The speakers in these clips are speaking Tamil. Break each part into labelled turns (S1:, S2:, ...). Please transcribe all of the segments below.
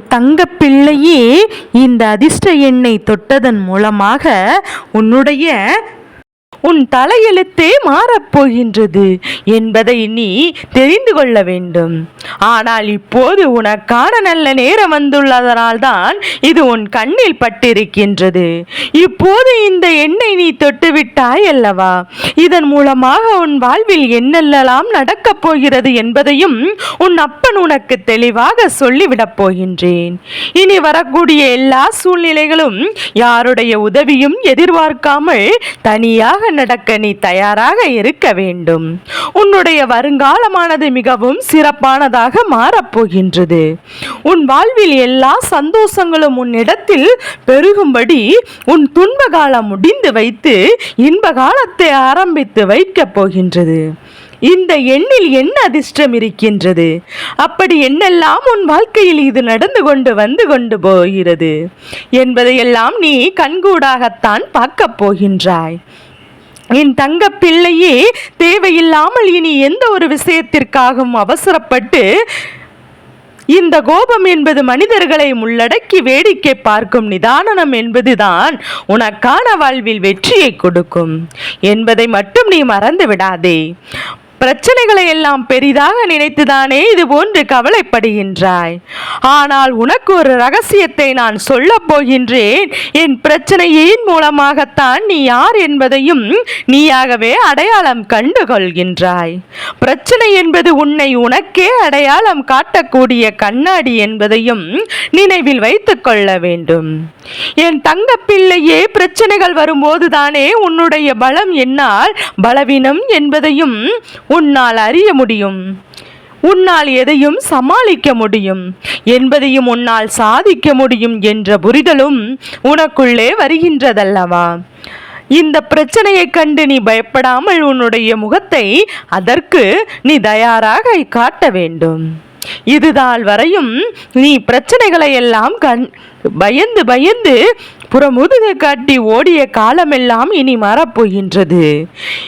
S1: தங்க பிள்ளையே இந்த அதிர்ஷ்ட எண்ணை தொட்டதன் மூலமாக உன்னுடைய உன் தலையெழுத்தே மாறப்போகின்றது என்பதை நீ தெரிந்து கொள்ள வேண்டும். ஆனால் இப்போது உனக்கான நல்ல நேரம் வந்துள்ளதனால்தான் இது உன் கண்ணில் பட்டிருக்கின்றது. இப்போது இந்த எண்ணெய் நீ தொட்டுவிட்டாய் அல்லவா? இதன் மூலமாக உன் வாழ்வில் என்னெல்லாம் நடக்கப் போகிறது என்பதையும் உன் அப்பன் உனக்கு தெளிவாக சொல்லிவிடப் போகின்றேன். இனி வரக்கூடிய எல்லா சூழ்நிலைகளும் யாருடைய உதவியும் எதிர்பார்க்காமல் தனியாக நடக்க நீ தயாராக இருக்க வேண்டும். உன்னுடைய வருங்காலமானது மிகவும் சிறப்பானதாக மாறப்போகின்றது. உன் வாழ்வில் எல்லா சந்தோஷங்களும் உன்னிடத்தில் பெருகும்படி உன் துன்ப காலம் முடிந்து வைத்து இன்ப காலத்தை ஆரம்பித்து வைக்கப் போகின்றது. இந்த எண்ணில் என்ன அதிர்ஷ்டம் இருக்கின்றது? அப்படி என்னெல்லாம் உன் வாழ்க்கையில் இது நடந்து கொண்டு வந்து கொண்டு போகிறது? என்பதையெல்லாம் நீ கண்கூடாகத்தான் பார்க்கப் போகின்றாய். என் தங்க பிள்ளையே தேவையில்லாமல் இனி எந்த ஒரு விஷயத்திற்காகவும் அவசரப்பட்டு இந்த கோபம் என்பது மனிதர்களை உள்ளடக்கி வேடிக்கை பார்க்கும் நிதானம் என்பதுதான் உனக்கான வாழ்வில் வெற்றியை கொடுக்கும். என்பதை மட்டும் நீ மறந்து விடாதே. பிரச்சனைகளை எல்லாம் பெரிதாக நினைத்துதானே இது போன்று கவலைப்படுகின்றாய். ஆனால் உனக்கு ஒரு ரகசியத்தை நான் சொல்லப் போகின்றேன். என் பிரச்சனையின் மூலமாகத்தான் நீ யார் என்பதையும் நீயாகவே அடையாளம் கண்டு கொள்கின்றாய் பிரச்சனை என்பது உன்னை உனக்கே அடையாளம் காட்டக்கூடிய கண்ணாடி என்பதையும் நினைவில் வைத்துக் கொள்ள வேண்டும். என் தங்க பிள்ளையே பிரச்சனைகள் வரும்போதுதானே உன்னுடைய பலம் என்னால் பலவீனம் என்பதையும் உன்னால் அறிய முடியும். உன்னால் எதையும் சமாளிக்க முடியும். என்பதையும் உன்னால் சாதிக்க முடியும் என்ற புரிதலும் உனக்குள்ளே வருகின்றதல்லவா? இந்த பிரச்சனையைக் கண்டு நீ பயப்படாமல் உன்னுடைய முகத்தை அதற்கு நீ தயாராக காட்ட வேண்டும். இதுதான் வரையும் நீ பிரச்சனைகளை எல்லாம் கண் பயந்து பயந்து புறமுதுகு காட்டி ஓடிய காலமெல்லாம் இனி மாறப்போகின்றது.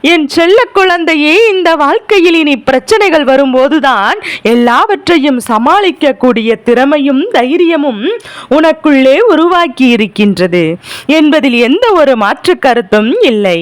S1: என் செல்ல குழந்தையே இந்த வாழ்க்கையில் இனி பிரச்சனைகள் வரும்போதுதான் எல்லாவற்றையும் சமாளிக்கக்கூடிய திறமையும் தைரியமும் உனக்குள்ளே உருவாக்கி இருக்கின்றது என்பதில் எந்த ஒரு மாற்று கருத்தும் இல்லை.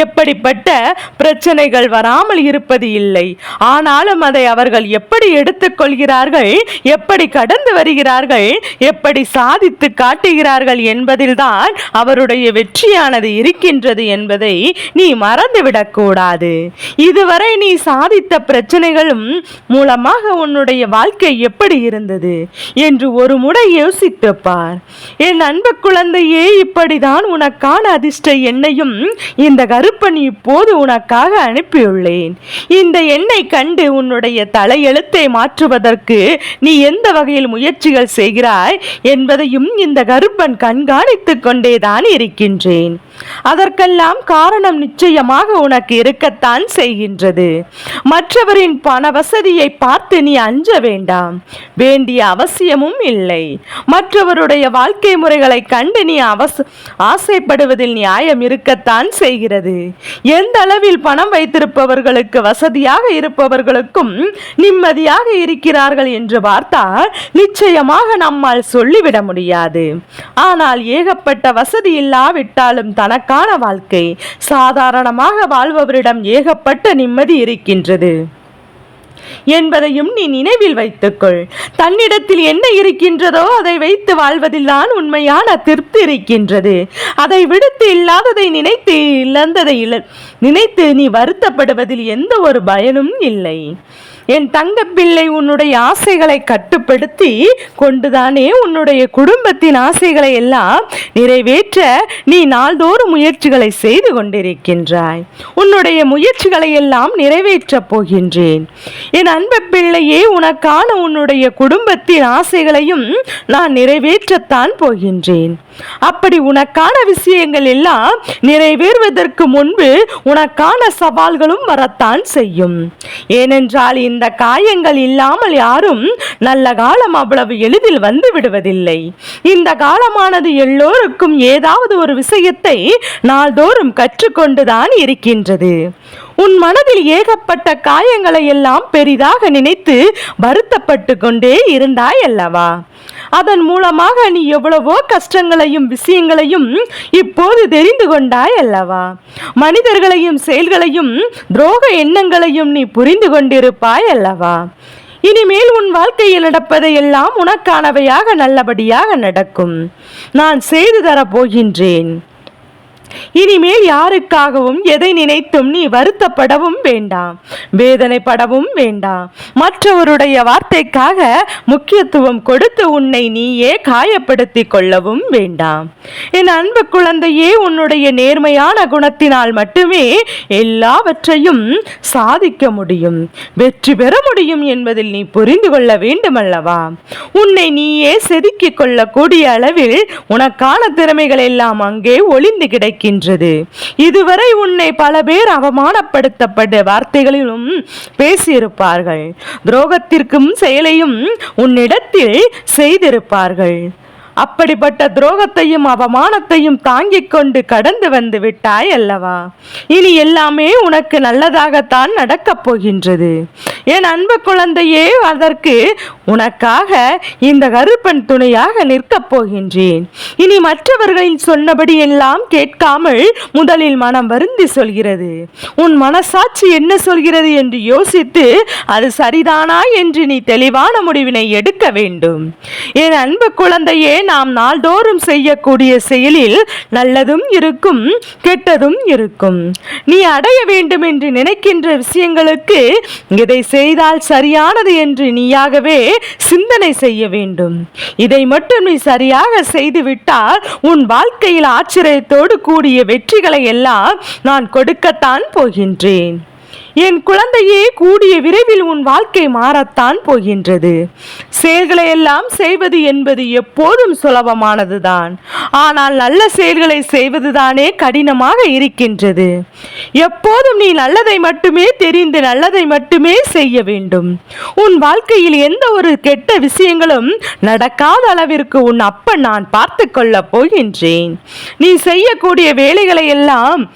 S1: எப்படிப்பட்ட பிரச்சனைகள் வராமல் இருப்பது இல்லை. ஆனாலும் அதை அவர்கள் எப்படி எடுத்துக்கொள்கிறார்கள் எப்படி கடந்து வருகிறார்கள் எப்படி சாதித்து காட்டுகிறார்கள் என்பதில்தான் அவருடைய வெற்றியானது இருக்கின்றது என்பதை நீ மறந்துவிடக்கூடாது இதுவரை நீ சாதித்த பிரச்சனைகளும் மூலமாக உன்னுடைய வாழ்க்கை எப்படி இருந்தது என்று ஒரு முறை யோசித்து பார் என் அன்பு குழந்தையே இப்படிதான் உனக்கான அதிர்ஷ்ட எண்ணையும் இந்த கருப்பன் இப்போது உனக்காக அனுப்பியுள்ளேன். இந்த எண்ணை கண்டு உன்னுடைய தலையெழுத்தை மாற்றுவதற்கு நீ எந்த வகையில் முயற்சிகள் செய்கிறாய் என்பதையும் இந்த கருப்பன் கண்காணித்துக் கொண்டேதான் இருக்கின்றேன். அதற்கெல்லாம் காரணம் நிச்சயமாக உனக்கு இருக்கத்தான் செய்கின்றது. மற்றவரின் பண வசதியை பார்த்து நீ அஞ்ச வேண்டாம். வேண்டிய அவசியமும் இல்லை. மற்றவருடைய வாழ்க்கை முறைகளை கண்டு நீ அவச ஆசைப்படுவதில் நியாயம் இருக்கத்தான் செய்கிறது. எந்த அளவில் பணம் வைத்திருப்பவர்களுக்கு வசதியாக இருப்பவர்களுக்கும் நிம்மதியாக இருக்கிறார்கள் என்று பார்த்தால் நிச்சயமாக நம்மால் சொல்லிவிட முடியாது. ஆனால் ஏகப்பட்ட வசதி இல்லாவிட்டாலும் தனக்கான வாழ்க்கை. சாதாரணமாக வாழ்பவரிடம் ஏகப்பட்ட நிம்மதி இருக்கின்றது. என்பதையும் நீ நினைவில் வைத்துக்கொள். தன்னிடத்தில் என்ன இருக்கின்றதோ அதை வைத்து வாழ்வதில்தான் உண்மையான திருப்தி இருக்கின்றது. அதை விடுத்து இல்லாததை நினைத்து இழந்ததை இழ நினைத்து நீ வருத்தப்படுவதில் எந்த ஒரு பயனும் இல்லை. என் தங்க பிள்ளை உன்னுடைய ஆசைகளை கட்டுப்படுத்தி கொண்டுதானே உன்னுடைய குடும்பத்தின் ஆசைகளை எல்லாம் நிறைவேற்ற நீ நாள்தோறும் முயற்சிகளை செய்து கொண்டிருக்கின்றாய். உன்னுடைய முயற்சிகளை எல்லாம் நிறைவேற்றப் போகின்றேன். என் அன்பு பிள்ளையே உனக்கான உன்னுடைய குடும்பத்தின் ஆசைகளையும் நான் நிறைவேற்றத்தான் போகின்றேன். அப்படி உனக்கான விஷயங்கள் எல்லாம் நிறைவேறுவதற்கு முன்பு உனக்கான சவால்களும் வரத்தான் செய்யும். ஏனென்றால் இந்த காயங்கள் இல்லாமல் யாரும் நல்ல காலம் அவ்வளவு எளிதில் வந்து விடுவதில்லை. இந்த காலமானது எல்லோருக்கும் ஏதாவது ஒரு விஷயத்தை நாள்தோறும் கற்றுக்கொண்டுதான் இருக்கின்றது. உன் மனதில் ஏகப்பட்ட காயங்களை எல்லாம் பெரிதாக நினைத்து வருத்தப்பட்டு கொண்டே இருந்தாய் அல்லவா? அதன் மூலமாக நீ எவ்வளவோ கஷ்டங்களையும் விஷயங்களையும் இப்போது தெரிந்து கொண்டாய் அல்லவா? மனிதர்களையும் செயல்களையும் துரோக எண்ணங்களையும் நீ புரிந்து கொண்டிருப்பாய் அல்லவா? இனிமேல் உன் வாழ்க்கையில் நடப்பதையெல்லாம் உனக்கானவையாக நல்லபடியாக நடக்கும். நான் செய்து தரப் போகின்றேன் இனிமேல் யாருக்காகவும் எதை நினைத்தும் நீ வருத்தப்படவும் வேண்டாம் வேதனைப்படவும் வேண்டாம். மற்றவருடைய வார்த்தைக்காக முக்கியத்துவம் கொடுத்து உன்னை நீயே காயப்படுத்திக் கொள்ளவும் வேண்டாம். என் அன்பு குழந்தையே உன்னுடைய நேர்மையான குணத்தினால் மட்டுமே எல்லாவற்றையும் சாதிக்க முடியும். வெற்றி பெற முடியும் என்பதில் நீ புரிந்து கொள்ள வேண்டுமல்லவா? உன்னை நீயே செதுக்கிக் கொள்ளக்கூடிய அளவில் உனக்கான திறமைகள் எல்லாம் அங்கே ஒளிந்து கிடைக்கும் இருக்கின்றது. இதுவரை உன்னை பல பேர் அவமானப்படுத்தப்பட்ட வார்த்தைகளிலும் பேசியிருப்பார்கள். துரோகத்திற்கும் செயலையும் உன்னிடத்தில் செய்திருப்பார்கள். அப்படிப்பட்ட துரோகத்தையும் அவமானத்தையும் தாங்கிக் கொண்டு கடந்து வந்து விட்டாய் அல்லவா? இனி எல்லாமே உனக்கு நல்லதாகத்தான் நடக்கப் போகின்றது. என் அன்பு குழந்தையே அதற்கு உனக்காக இந்த கருப்பன் துணையாக நிற்கப் போகின்றேன். இனி மற்றவர்களின் சொன்னபடி எல்லாம் கேட்காமல் முதலில் மனம் வருந்தி சொல்கிறது. உன் மனசாட்சி என்ன சொல்கிறது என்று யோசித்து அது சரிதானா என்று நீ தெளிவான முடிவினை எடுக்க வேண்டும். என் அன்பு குழந்தையே நாம் நாள்தோறும் செய்யக்கூடிய செயலில் நல்லதும் இருக்கும் கெட்டதும் இருக்கும். நீ அடைய வேண்டும் என்று நினைக்கின்ற விஷயங்களுக்கு இதை செய்தால் சரியானது என்று நீயாகவே சிந்தனை செய்ய வேண்டும். இதை மட்டும் நீ சரியாக செய்துவிட்டால் உன் வாழ்க்கையில் ஆச்சரியத்தோடு கூடிய வெற்றிகளை எல்லாம் நான் கொடுக்கத்தான் போகின்றேன். என் குழந்தையே கூடிய விரைவில் உன் வாழ்க்கை மாறத்தான் போகின்றது. செயல்களை எல்லாம் செய்வது என்பது எப்போதும் சுலபமானதுதான். ஆனால் நல்ல செயல்களை செய்வதுதானே கடினமாக இருக்கின்றது. எப்போதும் நீ நல்லதை மட்டுமே தெரிந்து நல்லதை மட்டுமே செய்ய வேண்டும். உன் வாழ்க்கையில் எந்த ஒரு கெட்ட விஷயங்களும் நடக்காத அளவிற்கு உன் அப்பன் நான் பார்த்து கொள்ளப் போகின்றேன். நீ செய்யக்கூடிய வேலைகளை எல்லாம்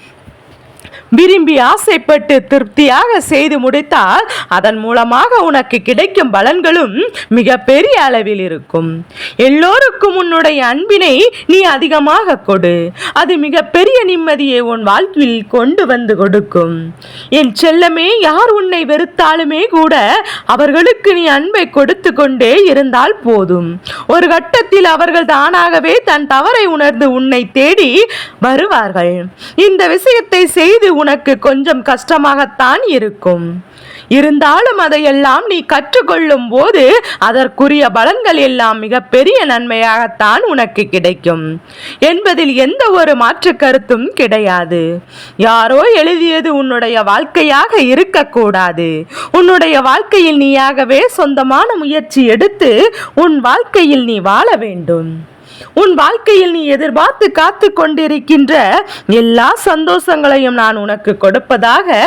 S1: விரும்பி ஆசைப்பட்டு திருப்தியாக செய்து முடித்தால் அதன் மூலமாக உனக்கு கிடைக்கும் பலன்களும் மிக பெரிய அளவில் இருக்கும். எல்லோருக்கும் உன்னுடைய அன்பினை நீ அதிகமாக கொடு. அது மிக பெரிய நிம்மதியை உன் வாழ்வில் கொண்டு வந்து கொடுக்கும். என் செல்லமே யார் உன்னை வெறுத்தாலுமே கூட அவர்களுக்கு நீ அன்பை கொடுத்து கொண்டே இருந்தால் போதும். ஒரு கட்டத்தில் அவர்கள் தானாகவே தன் தவறை உணர்ந்து உன்னை தேடி வருவார்கள். இந்த விஷயத்தை செய்து உனக்கு கொஞ்சம் கஷ்டமாகத்தான் இருக்கும். இருந்தாலும் அதையெல்லாம் நீ கற்றுக்கொள்ளும் போது அதற்குரிய பலன்கள் எல்லாம் மிகப்பெரிய நன்மையாகத்தான் உனக்கு கிடைக்கும். என்பதில் எந்த ஒரு மாற்று கருத்தும் கிடையாது. யாரோ எழுதியது உன்னுடைய வாழ்க்கையாக இருக்கக்கூடாது. உன்னுடைய வாழ்க்கையில் நீயாகவே சொந்தமான முயற்சி எடுத்து உன் வாழ்க்கையில் நீ வாழ வேண்டும். உன் வாழ்க்கையில் நீ எதிர்பார்த்து காத்து கொண்டிருக்கின்ற எல்லா சந்தோஷங்களையும் நான் உனக்கு கொடுப்பதாக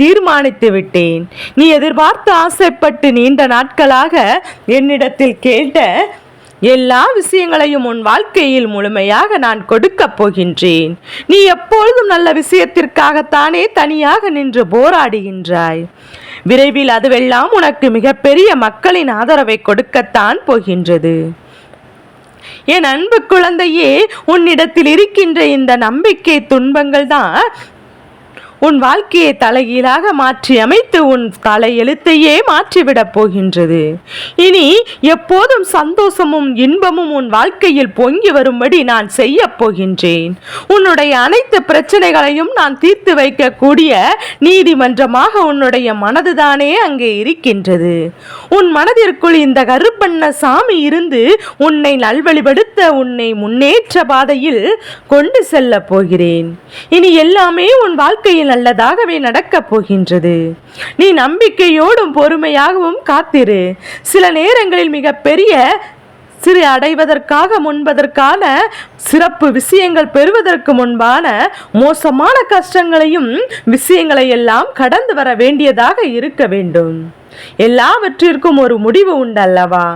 S1: தீர்மானித்து விட்டேன். நீ எதிர்பார்த்து ஆசைப்பட்டு நீண்ட நாட்களாக என்னிடத்தில் கேட்ட எல்லா விஷயங்களையும் உன் வாழ்க்கையில் முழுமையாக நான் கொடுக்கப் போகின்றேன். நீ எப்பொழுதும் நல்ல விஷயத்திற்காகத்தானே தனியாக நின்று போராடுகின்றாய். விரைவில் அதுவெல்லாம் உனக்கு மிகப்பெரிய மக்களின் ஆதரவை கொடுக்கத்தான் போகின்றது. என் அன்பு குழந்தையே உன்னிடத்தில் இருக்கின்ற இந்த நம்பிக்கை துன்பங்கள் தான் உன் வாழ்க்கையை தலைகீழாக மாற்றி அமைத்து உன் தலை எழுத்தையே மாற்றிவிடப் போகின்றது. இனி எப்போதும் சந்தோஷமும் இன்பமும் உன் வாழ்க்கையில் பொங்கி வரும்படி நான் செய்ய போகின்றேன். உன்னுடைய அனைத்து பிரச்சனைகளையும் நான் தீர்த்து வைக்கக்கூடிய நீதிமன்றமாக உன்னுடைய மனதுதானே அங்கே இருக்கின்றது. உன் மனதிற்குள் இந்த கருப்பண்ண சாமி இருந்து உன்னை நல்வழிப்படுத்த உன்னை முன்னேற்ற பாதையில் கொண்டு செல்ல போகிறேன். இனி எல்லாமே உன் வாழ்க்கையில் நல்லதாகவே நடக்கப் போகின்றது. நீ நம்பிக்கையோடும் பொறுமையாகவும் காத்திரு. சில நேரங்களில் மிகப்பெரிய சிறு அடைவதற்காக முன்பதற்கான சிறப்பு விஷயங்கள் பெறுவதற்கு முன்பான மோசமான கஷ்டங்களையும் விஷயங்களை எல்லாம் கடந்து வர வேண்டியதாக இருக்க வேண்டும். எல்லாவற்றிற்கும் ஒரு முடிவு உண்டல்லவா?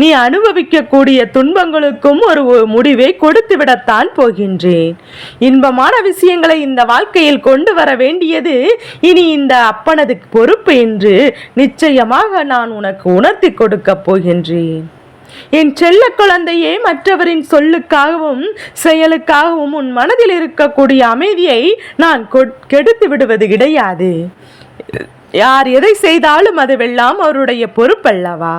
S1: நீ அனுபவிக்கக்கூடிய துன்பங்களுக்கும் ஒரு முடிவை கொடுத்து விடத்தான் போகின்றேன். இன்பமான விஷயங்களை இந்த வாழ்க்கையில் கொண்டு வர வேண்டியது இனி இந்த அப்பனது பொறுப்பு என்று நிச்சயமாக நான் உனக்கு உணர்த்தி கொடுக்கப் போகின்றேன். என் செல்ல குழந்தையே மற்றவரின் சொல்லுக்காகவும் செயலுக்காகவும் உன் மனதில் இருக்கக்கூடிய அமைதியை நான் கெடுத்து விடுவது கிடையாது. யார் எதை செய்தாலும் அதுவெல்லாம் அவருடைய பொறுப்பல்லவா?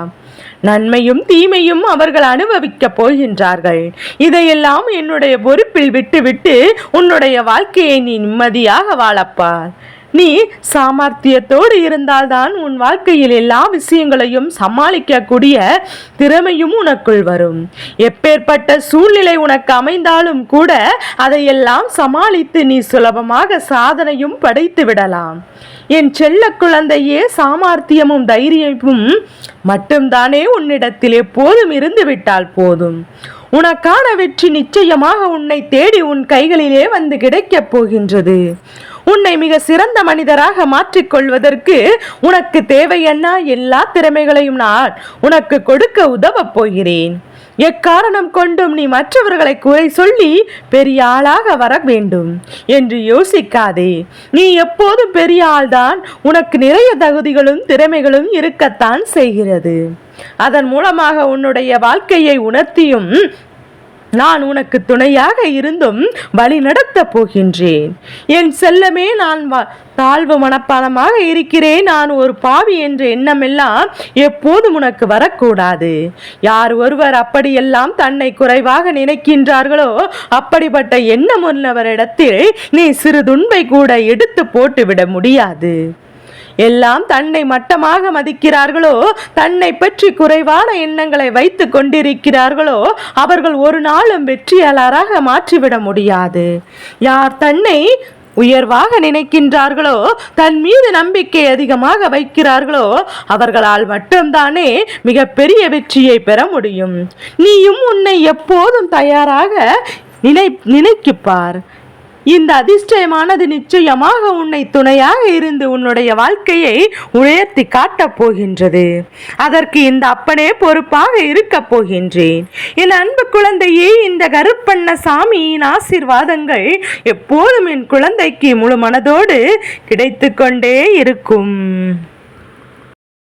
S1: நன்மையும் தீமையும் அவர்கள் அனுபவிக்கப் போகின்றார்கள். இதையெல்லாம் என்னுடைய பொறுப்பில் விட்டுவிட்டு உன்னுடைய வாழ்க்கையை நீ நிம்மதியாக வாழப்பார் நீ சாமர்த்தியத்தோடு இருந்தால்தான் உன் வாழ்க்கையில் எல்லா விஷயங்களையும் சமாளிக்கக்கூடிய திறமையும் உனக்குள் வரும். எப்பேற்பட்ட சூழ்நிலை உனக்கு அமைந்தாலும் கூட அதையெல்லாம் சமாளித்து நீ சுலபமாக சாதனையும் படைத்து விடலாம். என் செல்ல குழந்தையே சாமார்த்தியமும் தைரியமும் மட்டும்தானே உன்னிடத்தில் எப்போதும் இருந்து விட்டால் போதும். உனக்கான வெற்றி நிச்சயமாக உன்னை தேடி உன் கைகளிலே வந்து கிடைக்கப் போகின்றது. உன்னை மிக சிறந்த மனிதராக மாற்றிக்கொள்வதற்கு உனக்கு தேவையான எல்லா திறமைகளையும் நான் உனக்கு கொடுக்க உதவப் போகிறேன். எக்காரணம் கொண்டும் நீ மற்றவர்களை குறை சொல்லி பெரிய ஆளாக வர வேண்டும் என்று யோசிக்காதே. நீ எப்போதும் பெரிய ஆள்தான். உனக்கு நிறைய தகுதிகளும் திறமைகளும் இருக்கத்தான் செய்கிறது. அதன் மூலமாக உன்னுடைய வாழ்க்கையை உணர்த்தியும் நான் உனக்கு துணையாக இருந்தும் வழி நடத்த போகின்றேன். என் செல்லமே நான் தாழ்வு மனப்பானமாக இருக்கிறேன். நான் ஒரு பாவி என்ற எண்ணமெல்லாம் எப்போதும் உனக்கு வரக்கூடாது. யார் ஒருவர் அப்படியெல்லாம் தன்னை குறைவாக நினைக்கின்றார்களோ அப்படிப்பட்ட எண்ணம் உள்ளவரிடத்தில் நீ சிறு துன்பை கூட எடுத்து போட்டுவிட முடியாது. எல்லாம் தன்னை மட்டமாக மதிக்கிறார்களோ தன்னை பற்றி குறைவான எண்ணங்களை வைத்து கொண்டிருக்கிறார்களோ அவர்கள் ஒரு நாளும் வெற்றியாளராக மாற்றிவிட முடியாது. யார் தன்னை உயர்வாக நினைக்கின்றார்களோ தன் மீது நம்பிக்கை அதிகமாக வைக்கிறார்களோ அவர்களால் மட்டும்தானே மிகப்பெரிய வெற்றியை பெற முடியும். நீயும் உன்னை எப்போதும் தயாராக நினை நினைக்குப்பார். இந்த அதிர்ஷ்டமானது நிச்சயமாக உன்னை துணையாக இருந்து உன்னுடைய வாழ்க்கையை உயர்த்தி காட்டப் போகின்றது. அதற்கு இந்த அப்பனே பொறுப்பாக இருக்கப் போகின்றேன். என் அன்பு குழந்தையே இந்த கருப்பண்ண சாமியின் ஆசீர்வாதங்கள் எப்போதும் என் குழந்தைக்கு முழு மனதோடு கிடைத்து கொண்டே இருக்கும்.